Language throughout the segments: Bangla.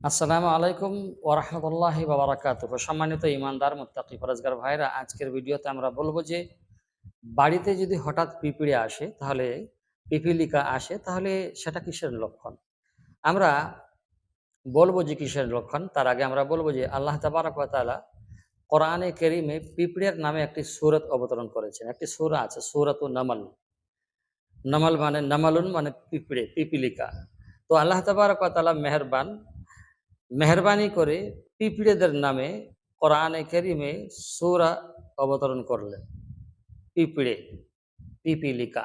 আসসালামু আলাইকুম ওরহমতুল্লাহি বাবারাকাত সম্মানিত ইমানদার মুত্তাকি, ফরাজগার ভাইরা, আজকের ভিডিওতে আমরা বলব যে, বাড়িতে যদি হঠাৎ পিঁপড়ে আসে, তাহলে পিপিলিকা আসে, তাহলে সেটা কিসের লক্ষণ? আমরা বলব যে কিসের লক্ষণ? তার আগে আমরা বলব যে, আল্লাহ তাবারকালা কোরআনে কেরিমে পিঁপড়ের নামে একটি সুরত অবতরণ করেছেন। একটি সুরা আছে, সুরত ও নমল। নমল মানে নমলুন মানে পিঁপড়ে পিপিলিকা তো আল্লাহ তাবারকালা মেহরবান মেহরবানি করে পিঁপড়েদের নামে কোরআনে কেরিমে সুরা অবতরণ করলেন। পিঁপড়ে, পিপিলিকা।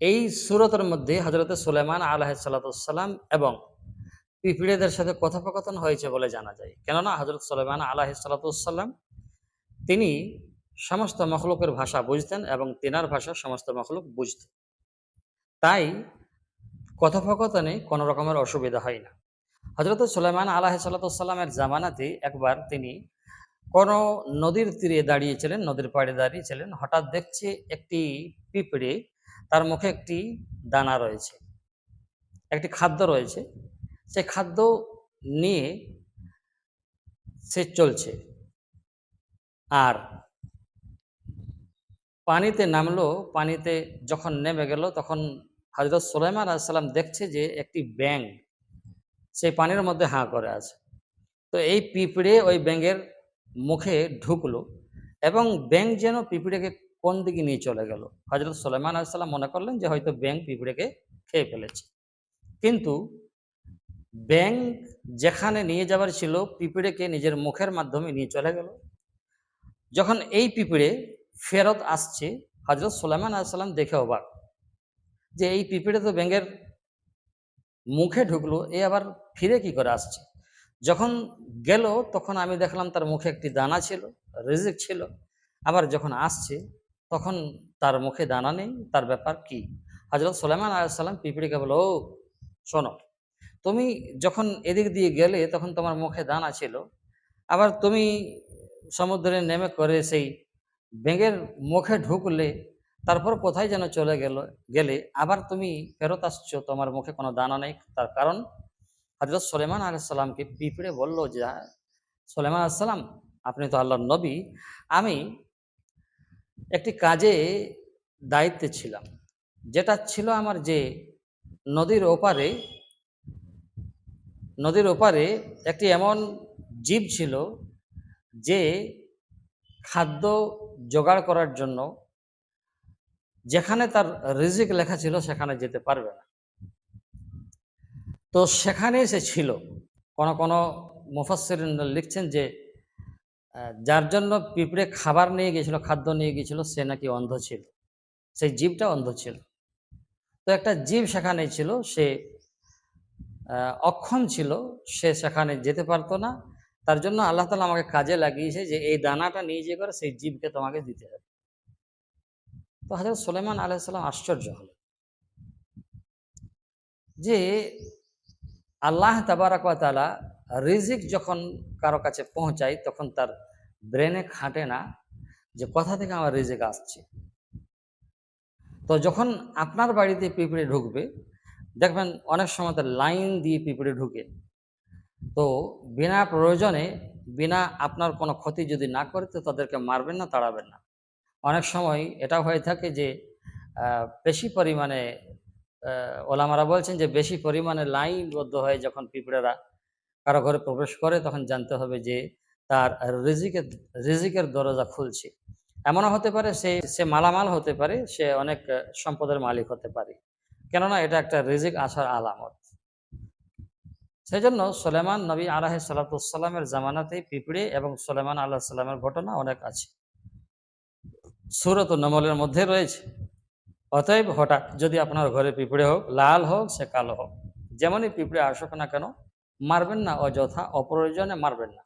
এই সুরতের মধ্যে হজরত সুলেমান আলাহ সাল্লাম এবং পিঁপড়েদের সাথে কথোপকথন হয়েছে বলে জানা যায়। কেননা হজরত সুলেমান আলাহ সাল্লাম তিনি সমস্ত মখলুকের ভাষা বুঝতেন এবং তেনার ভাষা সমস্ত মখলুক বুঝতেন। তাই কথোপকথনে কোনো রকমের অসুবিধা হয় না। হজরত সুলাইমান আলাহ সাল্লাতামের জামানাতে একবার তিনি কোনো নদীর তীরে দাঁড়িয়েছিলেন, নদীর পাড়ে দাঁড়িয়েছিলেন। হঠাৎ দেখছে একটি পিঁপড়ে, তার মুখে একটি দানা রয়েছে, একটি খাদ্য রয়েছে। সে খাদ্য নিয়ে সে চলছে আর পানিতে নামলো। পানিতে যখন নেমে গেল, তখন হজরত সুলাইমান আলাইসাল্লাম দেখছে যে একটি ব্যাং সেই পানির মধ্যে হাঁ করে আছে। তো এই পিঁপড়ে ওই ব্যাঙের মুখে ঢুকলো এবং ব্যাং যেন পিঁপড়েকে কোন দিকে নিয়ে চলে গেল। হজরত সোলেমান আলাইসাল্লাম মনে করলেন যে হয়তো ব্যাং পিঁপড়েকে খেয়ে ফেলেছে। কিন্তু ব্যাং যেখানে নিয়ে যাবার ছিল পিঁপড়েকে নিজের মুখের মাধ্যমে নিয়ে চলে গেল। যখন এই পিঁপড়ে ফেরত আসছে হজরত সোলেমান আলাইসাল্লাম দেখে অবাক যে এই পিঁপড়ে তো ব্যাঙের মুখে ঢুকলো, এ আবার ফিরে কি করে আসছে? যখন গেল, তখন আমি দেখলাম তার মুখে একটি দানা ছিল, রিজিক ছিল। আবার যখন আসছে, তখন তার মুখে দানা নেই, তার ব্যাপার কি? হজরত সোলাইমান আলাইসাল্লাম পিঁপড়িকে বলো ও, শোনো, তুমি যখন এদিক দিয়ে গেলে, তখন তোমার মুখে দানা ছিল। আবার তুমি সমুদ্রে নেমে করে সেই ব্যাঙের মুখে ঢুকলে তারপর কোথায় যেন চলে গেল, গেলে আবার তুমি ফেরত আসছো, তোমার মুখে কোনো দানা নেই। তার কারণ হজরত সোলেমান আলাইসাল্লামকে পিঁপড়ে বলল যে সোলেমান আসসালাম আপনি তো আল্লাহর নবী। আমি একটি কাজে দায়িত্বে ছিলাম। যেটা ছিল আমার যে নদীর ওপারে নদীর ওপারে একটি এমন জীব ছিল যে খাদ্য জোগাড় করার জন্য যেখানে তার রিজিক লেখা ছিল, সেখানে যেতে পারবে না। তো সেখানে সে ছিল। কোন কোন মুফাসির লিখছেন যে যার জন্য পিঁপড়ে খাবার নিয়ে গিয়েছিল, খাদ্য নিয়ে গিয়েছিল, সে নাকি অন্ধ ছিল। সেই জীবটা অন্ধ ছিল। তো একটা জীব সেখানে ছিল, সে অক্ষম ছিল, সে সেখানে যেতে পারতো না। তার জন্য আল্লাহ তালা আমাকে কাজে লাগিয়েছে যে, এই দানাটা নিয়ে যে করে সেই জীবকে তোমাকে দিতে হবে। তো হাজরত সোলেমান আলাইসাল্লাম আশ্চর্য হল যে আল্লাহ তাবারাকালা রিজিক যখন কারও কাছে পৌঁছায়, তখন তার ব্রেনে খাটে না যে কথা থেকে আমার রিজিক আসছে। তো যখন আপনার বাড়িতে পিঁপড়ে ঢুকবে, দেখবেন অনেক সময় তার লাইন দিয়ে পিঁপড়ে ঢুকে। তো বিনা প্রয়োজনে, বিনা আপনার কোনো ক্ষতি যদি না করে, তো তাদেরকে মারবেন না, তাড়াবেন না। অনেক সময় এটা হয়ে থাকে যে বেশি পরিমাণে ওলামারা বলছেন যে বেশি পরিমাণে লাইনবদ্ধ হয়ে যখন পিঁপড়েরা কারও ঘরে প্রবেশ করে, তখন জানতে হবে যে তার রিজিকের রিজিকের দরজা খুলছে। এমনও হতে পারে সে সে মালামাল হতে পারে, সে অনেক সম্পদের মালিক হতে পারে। কেননা এটা একটা রিজিক আসার আলামত। সেই জন্য সোলেমান নবী আলাহ সাল্লাতামের জামানাতেই পিঁপড়ে এবং সোলেমান আল্লাহ সাল্লামের ঘটনা অনেক আছে। সুরত নমলের মধ্যে রয়েছে। অতএব হঠাৎ যদি আপনার ঘরে পিঁপড়ে হোক, লাল হোক, সে কালো হোক, যেমনই পিঁপড়ে আসুক না কেন, মারবেন না, অযথা অপ্রয়োজনে মারবেন না।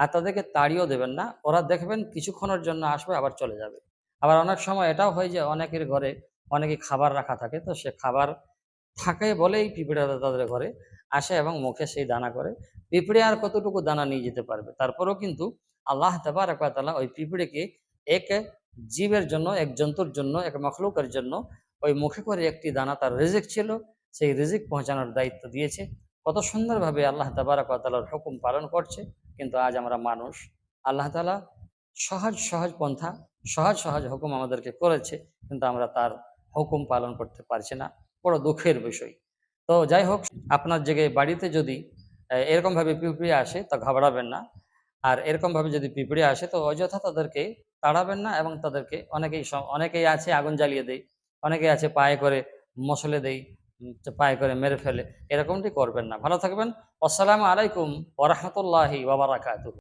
আর তাদেরকে তাড়িয়েও দেবেন না, ওরা দেখবেন কিছুক্ষণের জন্য আসবে, আবার চলে যাবে। আবার অনেক সময় এটাও হয় যে, অনেকের ঘরে অনেকে খাবার রাখা থাকে, তো সে খাবার থাকে বলেই পিঁপড়েরা তাদের ঘরে আসে এবং মুখে সেই দানা করে। পিঁপড়ে আর কতটুকু দানা নিয়ে যেতে পারবে? তারপরেও কিন্তু আল্লাহ তালা ওই পিঁপড়েকে এক জীবের জন্য, এক জন্তুর জন্য, এক মখলুকের জন্য ওই মুখে করে একটি দানা তার রিজিক ছিল, সেই রিজিক পৌঁছানোর দায়িত্ব দিয়েছে। কত সুন্দরভাবে আল্লাহ তাবারাকাতালার হুকুম পালন করছে, কিন্তু আজ আমরা মানুষ, আল্লাহ তালা সহজ সহজ পন্থা, সহজ সহজ হুকুম আমাদেরকে করেছে, কিন্তু আমরা তার হুকুম পালন করতে পারছি না। বড় দুঃখের বিষয়। তো যাই হোক, আপনার জায়গায় বাড়িতে যদি এরকমভাবে পিঁপড়ে আসে, তা ঘাবড়াবেন না। আর এরকমভাবে যদি পিঁপড়ে আসে, তো অযথা তাদেরকে তাড়াবেন না এবং তাদেরকে অনেকেই অনেকেই আছে আগুন জ্বালিয়ে দেয় অনেকেই আছে পায়ে করে মশলে দেয় পায়ে করে মেরে ফেলে, এরকমটি করবেন না। ভালো থাকবেন। আসসালামু আলাইকুম ওরহমতুল্লাহি ওবরাকাতুহ